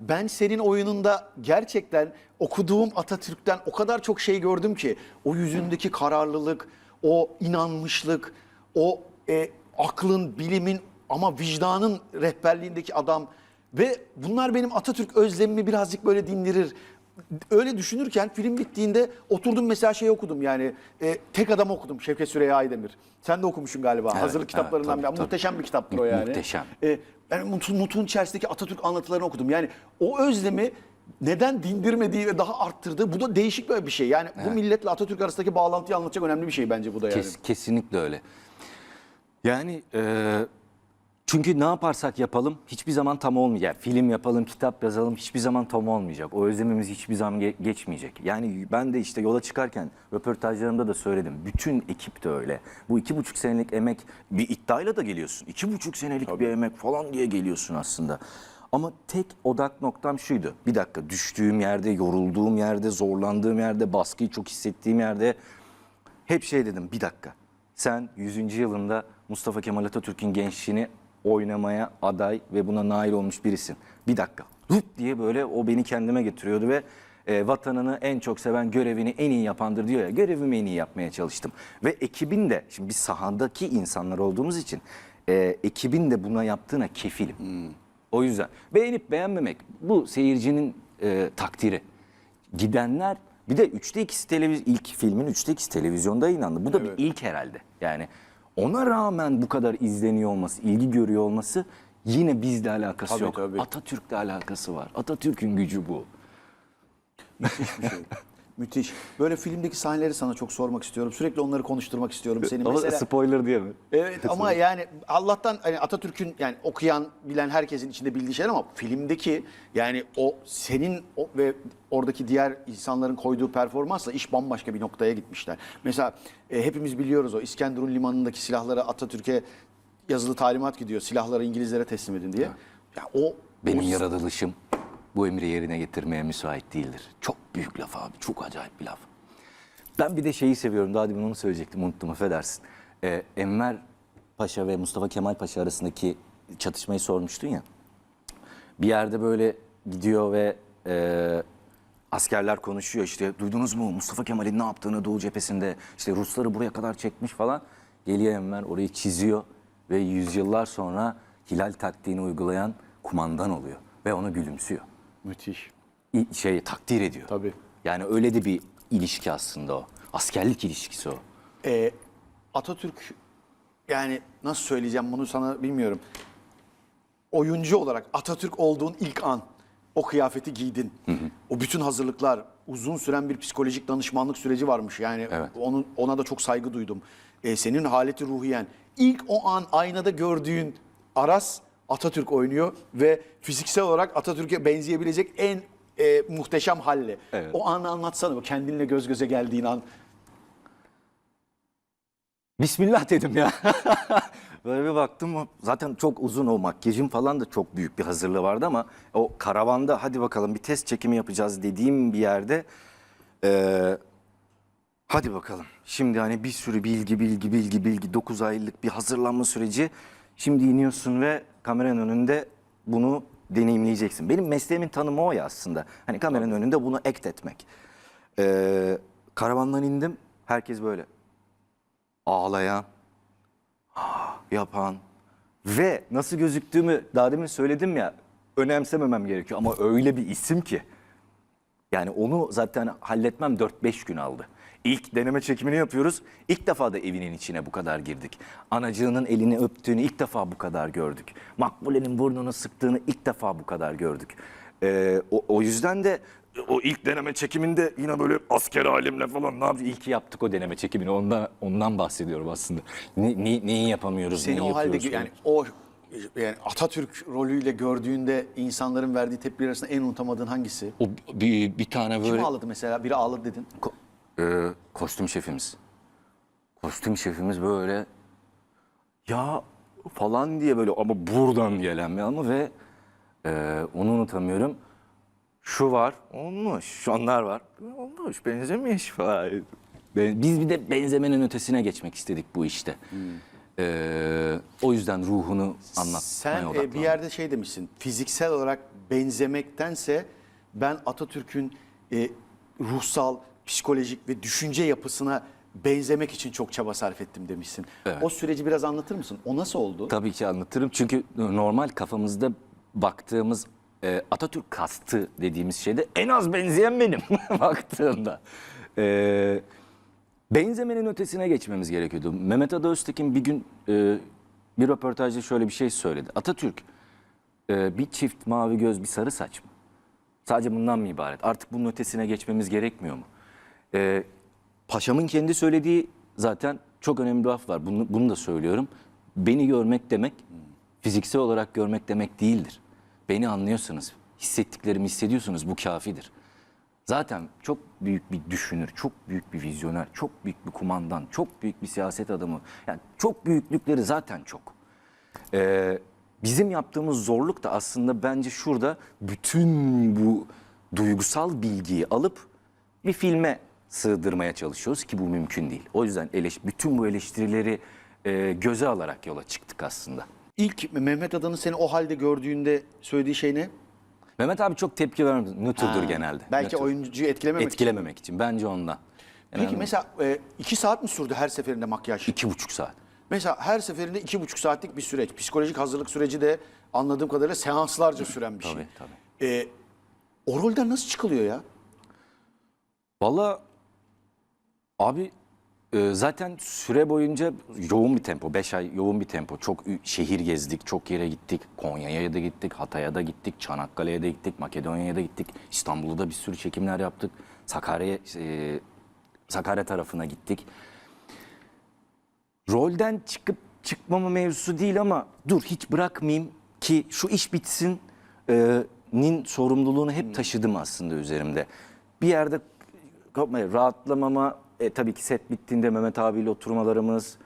Ben senin oyununda gerçekten okuduğum Atatürk'ten o kadar çok şey gördüm ki o yüzündeki kararlılık, o inanmışlık, o e, aklın, bilimin ama vicdanın rehberliğindeki adam ve bunlar benim Atatürk özlemimi birazcık böyle dindirir. Öyle düşünürken film bittiğinde oturdum mesela şey okudum yani e, tek adam okudum Şevket Süreyya Aydemir. Sen de okumuşsun galiba. Evet, Hazırlık evet, kitaplarından tabii, biri. tabii. Muhteşem bir kitaptır o yani. Muhteşem. E, yani Nut'un, içerisindeki Atatürk anlatılarını okudum. Yani o özlemi neden dindirmediği ve daha arttırdığı bu da değişik böyle bir şey. Yani bu milletle Atatürk arasındaki bağlantıyı anlatacak önemli bir şey bence bu da yani. Kes- kesinlikle öyle. Yani e, çünkü ne yaparsak yapalım hiçbir zaman tam olmayacak. Film yapalım, kitap yazalım hiçbir zaman tam olmayacak. O özlemimiz hiçbir zaman ge- geçmeyecek. Yani ben de işte yola çıkarken röportajlarımda da söyledim. Bütün ekip de öyle. Bu iki buçuk senelik emek bir iddiayla da geliyorsun. İki buçuk senelik bir emek falan diye geliyorsun aslında. Ama tek odak noktam şuydu. Bir dakika düştüğüm yerde, yorulduğum yerde, zorlandığım yerde, baskıyı çok hissettiğim yerde hep şey dedim bir dakika. Sen 100. yılında Mustafa Kemal Atatürk'ün gençliğini oynamaya aday ve buna nail olmuş birisin. Bir dakika. Rup diye böyle o beni kendime getiriyordu ve e, vatanını en çok seven görevini en iyi yapandır diyor ya. Görevimi en iyi yapmaya çalıştım. Ve ekibin de şimdi biz sahadaki insanlar olduğumuz için e, ekibin de buna yaptığına kefilim. O yüzden beğenip beğenmemek bu seyircinin e, takdiri. Gidenler bir de 3'te 2'si televiz ilk filmin 3'te 2'si televizyonda yayınlandı. Bu da bir ilk herhalde. Yani ona rağmen bu kadar izleniyor olması, ilgi görüyor olması yine bizle alakası Tabii, yok. tabii. Atatürk'le alakası var. Atatürk'ün gücü bu. Müthiş bir şey. Müthiş. Böyle filmdeki sahneleri sana çok sormak istiyorum. Sürekli onları konuşturmak istiyorum seni. Ama Mesela spoiler diye mi? Evet ama yani Allah'tan hani Atatürk'ün yani okuyan bilen herkesin içinde bildiği şeyler ama filmdeki yani o senin o ve oradaki diğer insanların koyduğu performansla iş bambaşka bir noktaya gitmişler. Mesela e, hepimiz biliyoruz o İskenderun limanındaki silahları Atatürk'e yazılı talimat gidiyor. Silahları İngilizlere teslim edin diye. Ya o Benim o yaratılışım bu emri yerine getirmeye müsait değildir. Çok büyük laf abi. Çok acayip bir laf. Ben bir de şeyi seviyorum. Daha demin onu söyleyecektim. Unuttum affedersin. Ee, Enver Paşa ve Mustafa Kemal Paşa arasındaki çatışmayı sormuştun ya. Bir yerde böyle gidiyor ve e, askerler konuşuyor işte duydunuz mu Mustafa Kemal'in ne yaptığını Doğu cephesinde işte Rusları buraya kadar çekmiş falan. Geliyor Enver orayı çiziyor ve yüzyıllar sonra hilal taktiğini uygulayan kumandan oluyor ve ona gülümsüyor. Müthiş. Şey takdir ediyor. Tabii. Yani öyle de bir ilişki aslında o. Askerlik ilişkisi o. Ee, Atatürk yani nasıl söyleyeceğim bunu sana bilmiyorum. Oyuncu olarak Atatürk olduğun ilk an o kıyafeti giydin. O bütün hazırlıklar uzun süren bir psikolojik danışmanlık süreci varmış. Yani Evet. onun ona da çok saygı duydum. Ee, senin haleti ruhiyen ilk o an aynada gördüğün Aras Atatürk oynuyor ve fiziksel olarak Atatürk'e benzeyebilecek en e, muhteşem halle. Evet. O anı anlatsana. Kendinle göz göze geldiğin an. Bismillah dedim ya. Böyle bir baktım zaten çok uzun o makyajım falan da çok büyük bir hazırlığı vardı ama o karavanda hadi bakalım bir test çekimi yapacağız dediğim bir yerde eee, hadi bakalım. Şimdi hani bir sürü bilgi bilgi bilgi bilgi 9 aylık bir hazırlanma süreci. Şimdi iniyorsun ve kameranın önünde bunu deneyimleyeceksin. Benim mesleğimin tanımı o ya aslında. Hani kameranın önünde bunu act etmek. Eee karavandan indim. Herkes böyle ağlayan, yapan ve nasıl gözüktüğümü daha demin söyledim ya önemsememem gerekiyor ama öyle bir isim ki. Yani onu zaten halletmem 4-5 gün aldı. İlk deneme çekimini yapıyoruz. İlk defa da evinin içine bu kadar girdik. Anacığının elini öptüğünü ilk defa bu kadar gördük. Makbule'nin burnunu sıktığını ilk defa bu kadar gördük. Ee, o, o yüzden de o ilk deneme çekiminde yine böyle asker halimle falan ne yaptık? İlk yaptık o deneme çekimini. Ondan, ondan bahsediyorum aslında. Ne, ne- neyi yapamıyoruz, Seni neyi o halde yani o yani Atatürk rolüyle gördüğünde insanların verdiği tepkiler arasında en unutamadığın hangisi? O bir, bir tane Kim böyle... ağladı mesela? Biri ağladı dedin. Ko- Ee, kostüm şefimiz. Kostüm şefimiz böyle ya falan diye böyle ama buradan gelen bir ama ve e, onu unutamıyorum. Şu var, olmuş. Şunlar var, olmuş. Benzemiş falan. Ben- Biz bir de benzemenin ötesine geçmek istedik bu işte. Ee, o yüzden ruhunu anlatmaya Sen e, bir yerde şey demişsin. Fiziksel olarak benzemektense ben Atatürk'ün e, ruhsal, psikolojik ve düşünce yapısına benzemek için çok çaba sarf ettim demişsin. Evet. O süreci biraz anlatır mısın? O nasıl oldu? Tabii ki anlatırım. Çünkü normal kafamızda baktığımız e, Atatürk kastı dediğimiz şeyde en az benzeyen benim baktığında. E, benzemenin ötesine geçmemiz gerekiyordu. Mehmet Ada Öztekin bir gün e, bir röportajda şöyle bir şey söyledi. Atatürk e, bir çift mavi göz bir sarı saç mı? Sadece bundan mı ibaret? Artık bunun ötesine geçmemiz gerekmiyor mu? Ee, paşamın kendi söylediği zaten çok önemli bir laf var. Bunu, bunu da söylüyorum. Beni görmek demek, fiziksel olarak görmek demek değildir. Beni anlıyorsanız, hissettiklerimi hissediyorsunuz bu kafidir. Zaten çok büyük bir düşünür, çok büyük bir vizyoner, çok büyük bir kumandan, çok büyük bir siyaset adamı. Yani çok büyüklükleri zaten çok. Ee, bizim yaptığımız zorluk da aslında bence şurada bütün bu duygusal bilgiyi alıp bir filme sığdırmaya çalışıyoruz ki bu mümkün değil. O yüzden eleş, bütün bu eleştirileri e, göze alarak yola çıktık aslında. İlk Mehmet Adan'ın seni o halde gördüğünde söylediği şey ne? Mehmet abi çok tepki vermedi. Nötrdür genelde. Belki Nötr. oyuncuyu etkilememek için. Etkilememek için. Bence ondan. Peki mesela e, iki saat mi sürdü her seferinde makyaj? iki buçuk saat. Mesela her seferinde iki buçuk saatlik bir süreç. Psikolojik hazırlık süreci de anladığım kadarıyla seanslarca süren bir şey. Tabii tabii. E, o rolden nasıl çıkılıyor ya? Valla abi e, zaten süre boyunca yoğun bir tempo. 5 ay yoğun bir tempo. Çok şehir gezdik, çok yere gittik. Konya'ya da gittik, Hatay'a da gittik, Çanakkale'ye de gittik, Makedonya'ya da gittik. İstanbul'da da bir sürü çekimler yaptık. Sakarya, e, Sakarya tarafına gittik. Rolden çıkıp çıkmama mevzusu değil ama dur hiç bırakmayayım ki şu iş bitsin e, nin sorumluluğunu hep taşıdım aslında üzerimde. Bir yerde rahatlamama e, tabii ki set bittiğinde Mehmet abiyle oturmalarımız,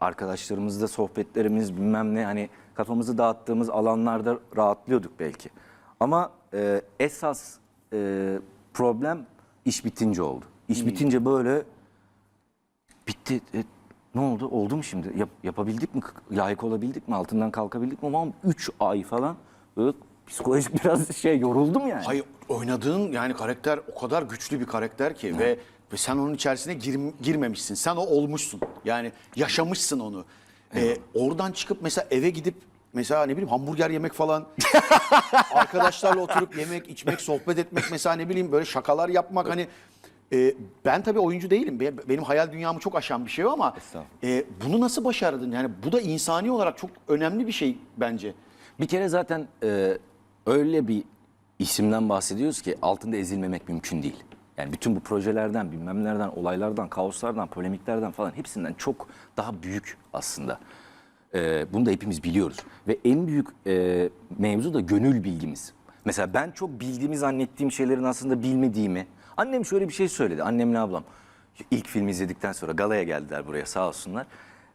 arkadaşlarımızla sohbetlerimiz bilmem ne hani kafamızı dağıttığımız alanlarda rahatlıyorduk belki. Ama e, esas e, problem iş bitince oldu. İş bitince böyle bitti. E, ne oldu? Oldu mu şimdi? Yap- yapabildik mi? Layık olabildik mi? Altından kalkabildik mi? Ama 3 ay falan böyle psikolojik biraz şey yoruldum yani. Hayır oynadığın yani karakter o kadar güçlü bir karakter ki ve ve sen onun içerisine gir- girmemişsin. Sen o olmuşsun. Yani yaşamışsın onu. Ee, oradan çıkıp mesela eve gidip mesela ne bileyim hamburger yemek falan arkadaşlarla oturup yemek, içmek, sohbet etmek mesela ne bileyim böyle şakalar yapmak hani e, ben tabii oyuncu değilim. Be- Benim hayal dünyamı çok aşan bir şey o ama Estağfurullah. e, bunu nasıl başardın? Yani bu da insani olarak çok önemli bir şey bence. Bir kere zaten e, öyle bir isimden bahsediyoruz ki altında ezilmemek mümkün değil. Yani bütün bu projelerden, bilmem nelerden, olaylardan, kaoslardan, polemiklerden falan hepsinden çok daha büyük aslında. E, bunu da hepimiz biliyoruz. Ve en büyük e, mevzu da gönül bilgimiz. Mesela ben çok bildiğimi zannettiğim şeylerin aslında bilmediğimi. Annem şöyle bir şey söyledi, annemle ablam. ilk filmi izledikten sonra galaya geldiler buraya sağ olsunlar.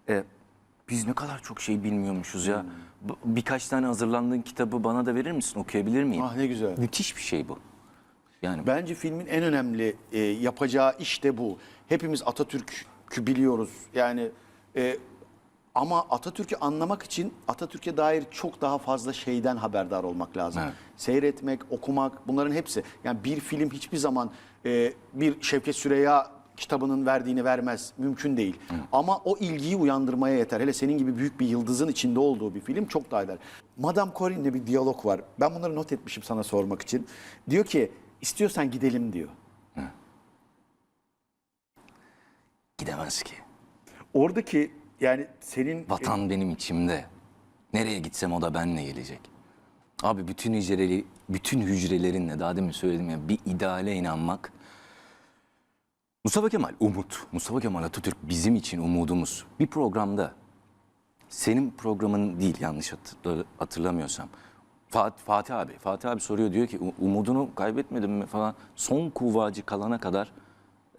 E, biz ne kadar çok şey bilmiyormuşuz ya. B- Birkaç tane hazırlandığın kitabı bana da verir misin? Okuyabilir miyim? Ah ne güzel. Müthiş bir şey bu. Yani Bence filmin en önemli e, yapacağı iş de bu. Hepimiz Atatürk'ü biliyoruz. Yani e, ama Atatürk'ü anlamak için Atatürk'e dair çok daha fazla şeyden haberdar olmak lazım. Evet. Seyretmek, okumak bunların hepsi. Yani bir film hiçbir zaman e, bir Şevket Süreyya kitabının verdiğini vermez. Mümkün değil. Ama o ilgiyi uyandırmaya yeter. Hele senin gibi büyük bir yıldızın içinde olduğu bir film çok daha eder. Madame Corinne'le bir diyalog var. Ben bunları not etmişim sana sormak için. Diyor ki istiyorsan gidelim diyor. gidemez ki. Oradaki yani senin Vatan benim içimde. Nereye gitsem o da benle gelecek. Abi bütün hücreleri, bütün hücrelerinle daha demin söyledim ya bir ideale inanmak. Mustafa Kemal umut. Mustafa Kemal Atatürk bizim için umudumuz. Bir programda senin programın değil yanlış hatırla- hatırlamıyorsam. Fatih, Fatih abi, Fatih abi soruyor diyor ki "U- umudunu kaybetmedin mi falan. Son kuvvacı kalana kadar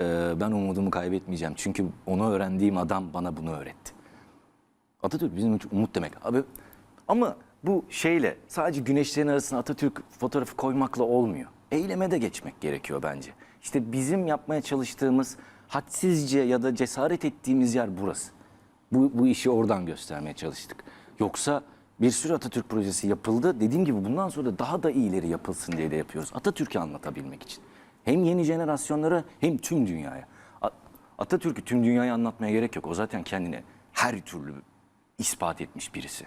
e, ben umudumu kaybetmeyeceğim. Çünkü onu öğrendiğim adam bana bunu öğretti. Atatürk bizim için umut demek. Abi ama bu şeyle sadece güneşlerin arasına Atatürk fotoğrafı koymakla olmuyor. Eyleme de geçmek gerekiyor bence. İşte bizim yapmaya çalıştığımız hadsizce ya da cesaret ettiğimiz yer burası. Bu, bu işi oradan göstermeye çalıştık. Yoksa bir sürü Atatürk projesi yapıldı. Dediğim gibi bundan sonra daha da iyileri yapılsın diye de yapıyoruz. Atatürk'ü anlatabilmek için. Hem yeni jenerasyonlara hem tüm dünyaya. Atatürk'ü tüm dünyaya anlatmaya gerek yok. O zaten kendine her türlü ispat etmiş birisi.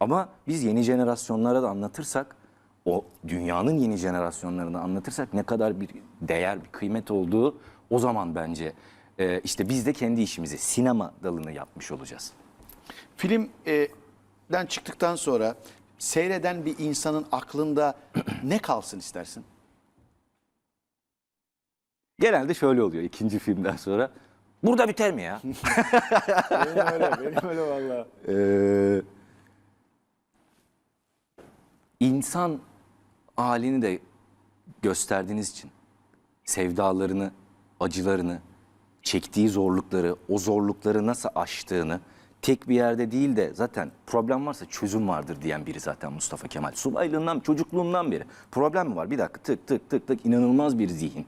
Ama biz yeni jenerasyonlara da anlatırsak, o dünyanın yeni jenerasyonlarına anlatırsak ne kadar bir değer, bir kıymet olduğu o zaman bence e, işte biz de kendi işimizi, sinema dalını yapmış olacağız. Filmden çıktıktan sonra seyreden bir insanın aklında ne kalsın istersin? Genelde şöyle oluyor ikinci filmden sonra. Burada biter mi ya? benim öyle, benim öyle valla. Ee, insan halini de gösterdiğiniz için sevdalarını, acılarını, çektiği zorlukları, o zorlukları nasıl aştığını tek bir yerde değil de zaten problem varsa çözüm vardır diyen biri zaten Mustafa Kemal. Subaylığından, çocukluğundan beri problem mi var? Bir dakika tık tık tık tık inanılmaz bir zihin.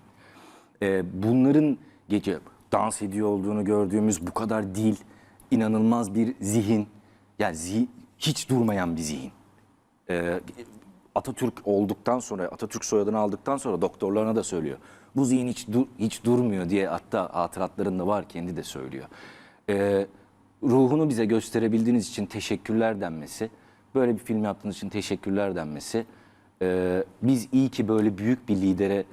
Ee, bunların gece dans ediyor olduğunu gördüğümüz bu kadar dil, inanılmaz bir zihin. Yani zi- hiç durmayan bir zihin. Ee, Atatürk olduktan sonra, Atatürk soyadını aldıktan sonra doktorlarına da söylüyor. Bu zihin hiç dur- hiç durmuyor diye hatta hatıratlarında var kendi de söylüyor. Ee, ruhunu bize gösterebildiğiniz için teşekkürler denmesi, böyle bir film yaptığınız için teşekkürler denmesi, ee, biz iyi ki böyle büyük bir lidere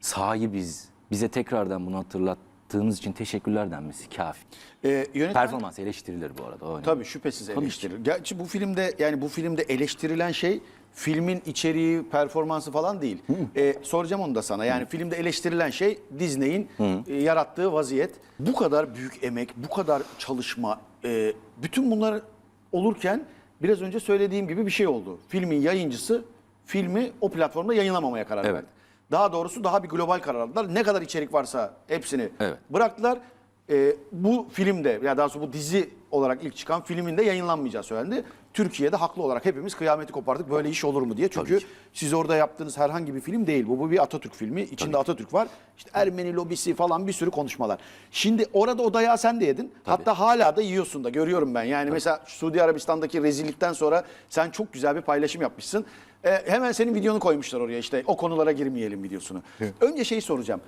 sahibiz, bize tekrardan bunu hatırlattığınız için teşekkürler denmesi kafi. Ee, yönetmen, Performans eleştirilir bu arada. o önemli. Tabii şüphesiz eleştirilir. Gerçi bu filmde yani bu filmde eleştirilen şey filmin içeriği, performansı falan değil. Ee, soracağım onu da sana. Yani filmde eleştirilen şey Disney'in e, yarattığı vaziyet. Bu kadar büyük emek, bu kadar çalışma, e, bütün bunlar olurken biraz önce söylediğim gibi bir şey oldu. Filmin yayıncısı filmi o platformda yayınlamamaya karar Evet. verdi. Daha doğrusu daha bir global karar aldılar. Ne kadar içerik varsa hepsini Evet. bıraktılar. Ee, bu filmde ya daha doğrusu bu dizi olarak ilk çıkan filminde yayınlanmayacağı söylendi. Türkiye'de haklı olarak hepimiz kıyameti kopardık böyle iş olur mu diye. Çünkü Tabii siz orada yaptığınız herhangi bir film değil bu. Bu bir Atatürk filmi. İçinde Atatürk var. İşte Ermeni lobisi falan bir sürü konuşmalar. Şimdi orada o dayağı sen de yedin. Hatta hala da yiyorsun da görüyorum ben. Yani mesela Suudi Arabistan'daki rezillikten sonra sen çok güzel bir paylaşım yapmışsın. Ee, hemen senin videonu koymuşlar oraya işte o konulara girmeyelim videosunu. Önce şeyi soracağım.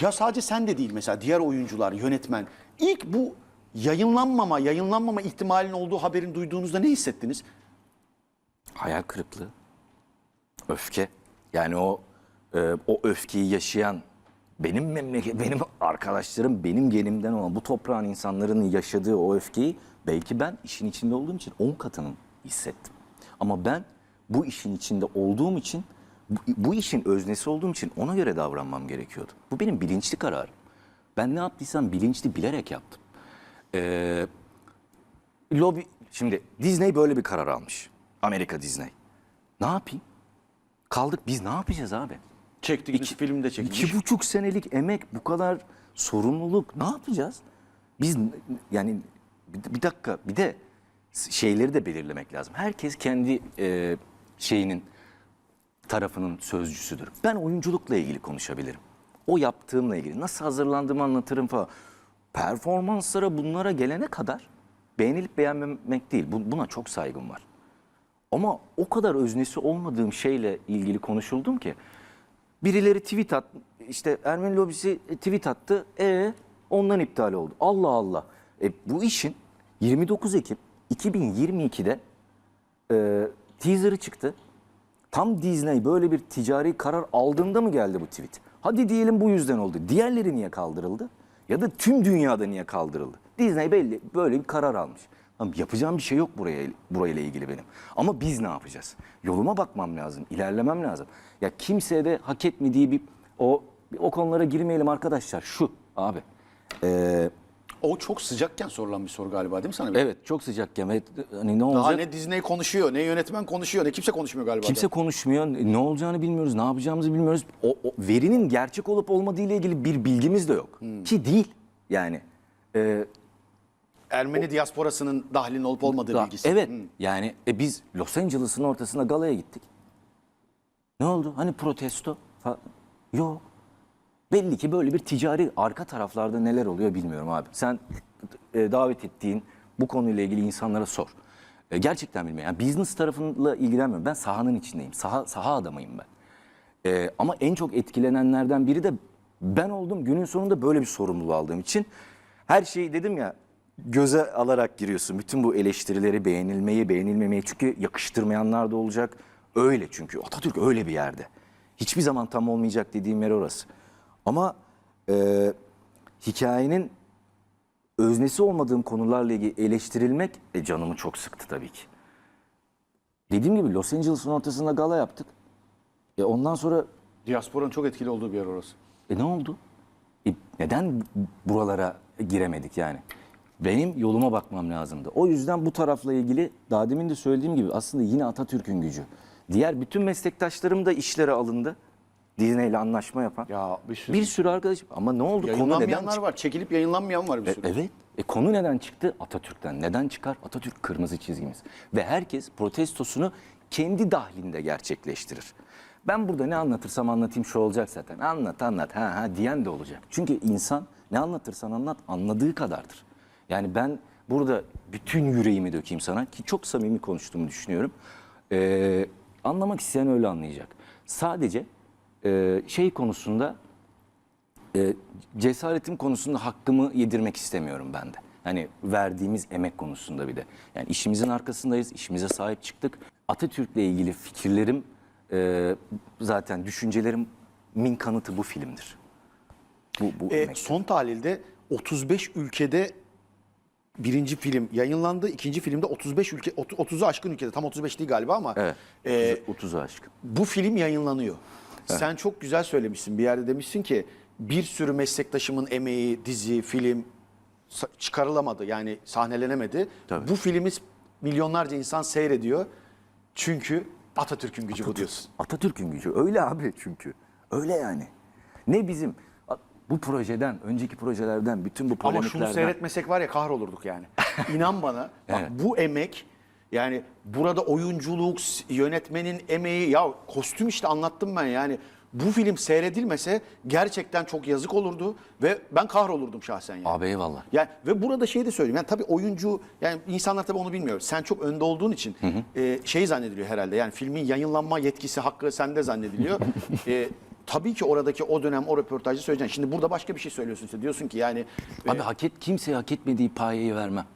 Ya sadece sen de değil mesela diğer oyuncular, yönetmen. İlk bu yayınlanmama, yayınlanmama ihtimalinin olduğu haberini duyduğunuzda ne hissettiniz? hayal kırıklığı, öfke. Yani o e, o öfkeyi yaşayan benim memleket, benim arkadaşlarım, benim genimden olan bu toprağın insanların yaşadığı o öfkeyi belki ben işin içinde olduğum için 10 katının hissettim. Ama ben bu işin içinde olduğum için, bu, bu işin öznesi olduğum için ona göre davranmam gerekiyordu. Bu benim bilinçli kararım. Ben ne yaptıysam bilinçli bilerek yaptım. Ee, lobi şimdi Disney böyle bir karar almış. Amerika Disney. Ne yapayım? Kaldık biz ne yapacağız abi? Çektiğiniz filmde çekilmiş. İki buçuk senelik emek bu kadar sorumluluk ne yapacağız? Biz yani bir, bir dakika bir de şeyleri de belirlemek lazım. Herkes kendi e, şeyinin tarafının sözcüsüdür. Ben oyunculukla ilgili konuşabilirim. O yaptığımla ilgili nasıl hazırlandığımı anlatırım falan. Performanslara bunlara gelene kadar beğenilip beğenmemek değil. Bu- Buna çok saygım var. Ama o kadar öznesi olmadığım şeyle ilgili konuşuldum ki birileri tweet at işte Ermeni lobisi tweet attı. E ondan iptal oldu. Allah Allah. E, bu işin 29 Ekim 2022'de e, teaser'ı çıktı. Tam Disney böyle bir ticari karar aldığında mı geldi bu tweet? Hadi diyelim bu yüzden oldu. Diğerleri niye kaldırıldı? Ya da tüm dünyada niye kaldırıldı? Disney belli böyle bir karar almış. Tamam, yapacağım bir şey yok buraya burayla ilgili benim. Ama biz ne yapacağız? Yoluma bakmam lazım, ilerlemem lazım. Ya kimseye de hak etmediği bir o o konulara girmeyelim arkadaşlar. Şu abi. Ee, O çok sıcakken sorulan bir soru galiba değil mi sana? evet çok sıcakken ve hani ne Daha olacak? ne Disney konuşuyor, ne yönetmen konuşuyor, ne kimse konuşmuyor galiba. Kimse da. konuşmuyor. Ne olacağını bilmiyoruz. Ne yapacağımızı bilmiyoruz. O, o verinin gerçek olup olmadığı ile ilgili bir bilgimiz de yok. Ki değil. Yani e, Ermeni diasporasının dahlinin olup olmadığı da- bilgisi. evet. Yani e, biz Los Angeles'ın ortasında galaya gittik. Ne oldu? Hani protesto? Yok. Belli ki böyle bir ticari arka taraflarda neler oluyor bilmiyorum abi. Sen e, davet ettiğin Bu konuyla ilgili insanlara sor. E, gerçekten bilmiyorum. Yani business tarafıyla ilgilenmiyorum. Ben sahanın içindeyim. Saha, saha adamıyım ben. E, ama en çok etkilenenlerden biri de ben oldum. Günün sonunda böyle bir sorumluluğu aldığım için her şeyi dedim ya göze alarak giriyorsun. Bütün bu eleştirileri, beğenilmeyi, beğenilmemeyi çünkü yakıştırmayanlar da olacak. Öyle çünkü Atatürk öyle bir yerde. Hiçbir zaman tam olmayacak dediğim yer orası. Ama e, hikayenin öznesi olmadığım konularla ilgili eleştirilmek e, canımı çok sıktı tabii ki. Dediğim gibi Los Angeles'ın ortasında gala yaptık. E ondan sonra Diasporanın çok etkili olduğu bir yer orası. e ne oldu? E neden buralara giremedik yani? Benim yoluma bakmam lazımdı. O yüzden bu tarafla ilgili daha demin de söylediğim gibi aslında yine Atatürk'ün gücü. Diğer bütün meslektaşlarım da işlere alındı. Disney ile anlaşma yapan. Ya bir sürü, Bir sürü arkadaş ama ne oldu? Konu neden çıktı? var. Çekilip yayınlanmayan var bir E, sürü. evet. E, konu neden çıktı? Atatürk'ten. Neden çıkar? Atatürk kırmızı çizgimiz. Ve herkes protestosunu kendi dahlinde gerçekleştirir. Ben burada ne anlatırsam anlatayım şu olacak zaten. Anlat anlat ha ha diyen de olacak. Çünkü insan ne anlatırsan anlat anladığı kadardır. Yani ben burada bütün yüreğimi dökeyim sana ki çok samimi konuştuğumu düşünüyorum. Ee, anlamak isteyen öyle anlayacak. Sadece e, şey konusunda e, cesaretim konusunda hakkımı yedirmek istemiyorum ben de. Hani verdiğimiz emek konusunda bir de. Yani işimizin arkasındayız, işimize sahip çıktık. Atatürk'le ilgili fikirlerim, e, zaten düşüncelerimin kanıtı bu filmdir. Bu, bu E, son tahlilde 35 ülkede birinci film yayınlandı. İkinci filmde 35 ülke, 30'u aşkın ülkede. Tam 35 değil galiba ama. Evet, e, 30 aşk. bu film yayınlanıyor. Sen çok güzel söylemişsin. Bir yerde demişsin ki bir sürü meslektaşımın emeği, dizi, film sa- çıkarılamadı. Yani sahnelenemedi. Tabii. Bu filmi milyonlarca insan seyrediyor. Çünkü Atatürk'ün gücü bu diyorsun. Atatürk'ün gücü öyle abi çünkü. Öyle yani. Ne bizim bu projeden, önceki projelerden, bütün bu Ama polemiklerden. şunu seyretmesek var ya kahrolurduk yani. İnan bana bak bu emek yani burada oyunculuk, yönetmenin emeği ya kostüm işte anlattım ben yani. Bu film seyredilmese gerçekten çok yazık olurdu ve ben kahrolurdum şahsen yani. Abi eyvallah. Yani ve burada şey de söyleyeyim. Yani tabii oyuncu yani insanlar tabii onu bilmiyor. Sen çok önde olduğun için e, şey zannediliyor herhalde. Yani filmin yayınlanma yetkisi hakkı sende zannediliyor. e, tabii ki oradaki o dönem o röportajı söyleyeceksin. Şimdi burada başka bir şey söylüyorsun işte. Diyorsun ki yani e, Abi hak et, kimseye hak etmediği payeyi vermem.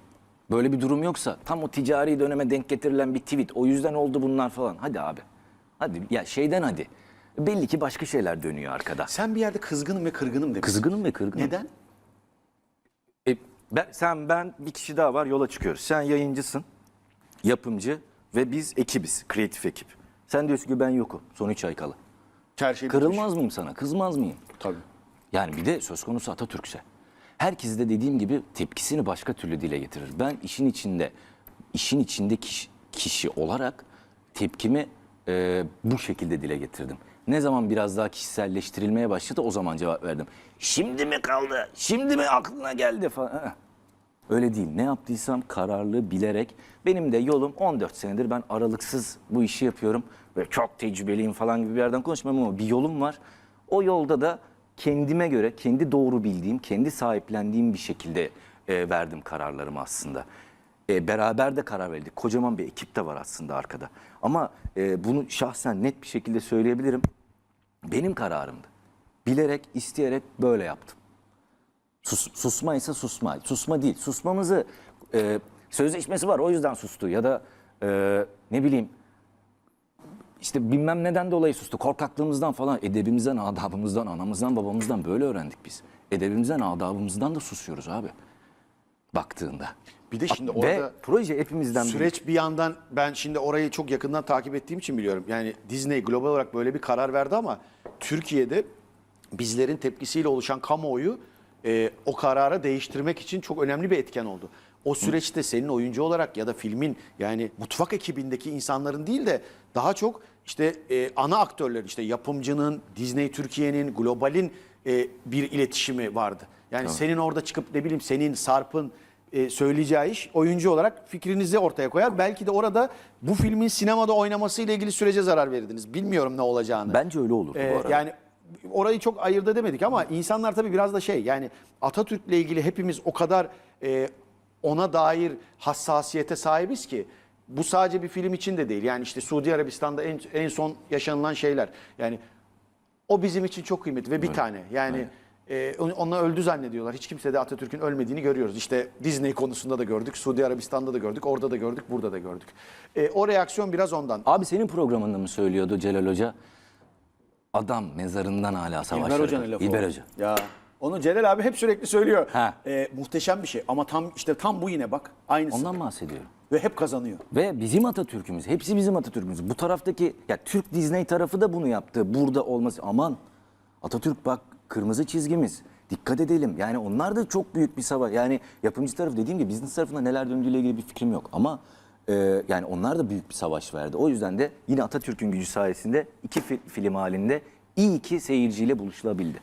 Böyle bir durum yoksa tam o ticari döneme denk getirilen bir tweet. O yüzden oldu bunlar falan. Hadi abi. Hadi ya şeyden hadi. Belli ki başka şeyler dönüyor arkada. sen bir yerde kızgınım ve kırgınım demişsin. Kızgınım ve kırgınım. Neden? E, ben, sen, ben, bir kişi daha var yola çıkıyoruz. Sen yayıncısın, yapımcı ve biz ekibiz, kreatif ekip. Sen diyorsun ki ben yokum, son 3 ay kala. Her şey bitmiş. Kırılmaz mıyım sana, kızmaz mıyım? Tabii. Yani bir de söz konusu Atatürk'se. Herkes de dediğim gibi tepkisini başka türlü dile getirir. Ben işin içinde, işin içinde kişi, kişi olarak tepkimi e, bu şekilde dile getirdim. Ne zaman biraz daha kişiselleştirilmeye başladı o zaman cevap verdim. Şimdi mi kaldı? Şimdi mi aklına geldi falan. Öyle değil. Ne yaptıysam kararlı, bilerek. Benim de yolum 14 senedir ben aralıksız bu işi yapıyorum. Ve çok tecrübeliyim falan gibi bir yerden konuşmuyorum ama bir yolum var. O yolda da kendime göre, kendi doğru bildiğim, kendi sahiplendiğim bir şekilde e, verdim kararlarımı aslında. E, beraber de karar verdik. Kocaman bir ekip de var aslında arkada. Ama e, bunu şahsen net bir şekilde söyleyebilirim. Benim kararımdı. Bilerek, isteyerek böyle yaptım. Sus, susma ise susma. Susma değil. Susmamızı e, sözleşmesi var o yüzden sustu. Ya da e, ne bileyim işte bilmem neden dolayı sustu. Korkaklığımızdan falan, edebimizden, adabımızdan, anamızdan, babamızdan böyle öğrendik biz. Edebimizden, adabımızdan da susuyoruz abi. Baktığında. Bir de şimdi Ve orada proje hepimizden. Süreç bir yandan ben şimdi orayı çok yakından takip ettiğim için biliyorum. Yani Disney global olarak böyle bir karar verdi ama Türkiye'de bizlerin tepkisiyle oluşan kamuoyu e, o karara değiştirmek için çok önemli bir etken oldu. O süreçte senin oyuncu olarak ya da filmin yani mutfak ekibindeki insanların değil de daha çok işte e, ana aktörlerin işte yapımcının, Disney Türkiye'nin, globalin e, bir iletişimi vardı. Yani senin orada çıkıp ne bileyim senin Sarp'ın e, söyleyeceği iş oyuncu olarak fikrinizi ortaya koyar. Belki de orada bu filmin sinemada oynaması ile ilgili sürece zarar verirdiniz. Bilmiyorum ne olacağını. Bence öyle olurdu Ee, bu arada. yani orayı çok ayırt edemedik ama insanlar tabii biraz da şey yani Atatürk'le ilgili hepimiz o kadar e, ona dair hassasiyete sahibiz ki bu sadece bir film için de değil. Yani işte Suudi Arabistan'da en, en son yaşanılan şeyler. Yani o bizim için çok kıymetli ve bir tane. Yani e, on- ona öldü zannediyorlar. Hiç kimse de Atatürk'ün ölmediğini görüyoruz. İşte Disney konusunda da gördük, Suudi Arabistan'da da gördük, orada da gördük, burada da gördük. E, o reaksiyon biraz ondan. Abi senin programında mı söylüyordu Celal Hoca? Adam mezarından hala savaşlar. İlber Hoca'nın lafı. İlber. Hoca. Ya onu Celal abi hep sürekli söylüyor. Ha. Ee, muhteşem bir şey ama tam işte tam bu yine bak aynısı. Ondan bahsediyorum. Ve hep kazanıyor. Ve bizim Atatürk'ümüz, hepsi bizim Atatürk'ümüz. Bu taraftaki, ya Türk Disney tarafı da bunu yaptı. Burada olması, aman Atatürk bak kırmızı çizgimiz. Dikkat edelim. Yani onlar da çok büyük bir savaş. Yani yapımcı tarafı dediğim gibi business tarafında neler döndüğüyle ilgili bir fikrim yok. Ama e, yani onlar da büyük bir savaş verdi. O yüzden de yine Atatürk'ün gücü sayesinde iki fi- film halinde iyi ki seyirciyle buluşulabildi.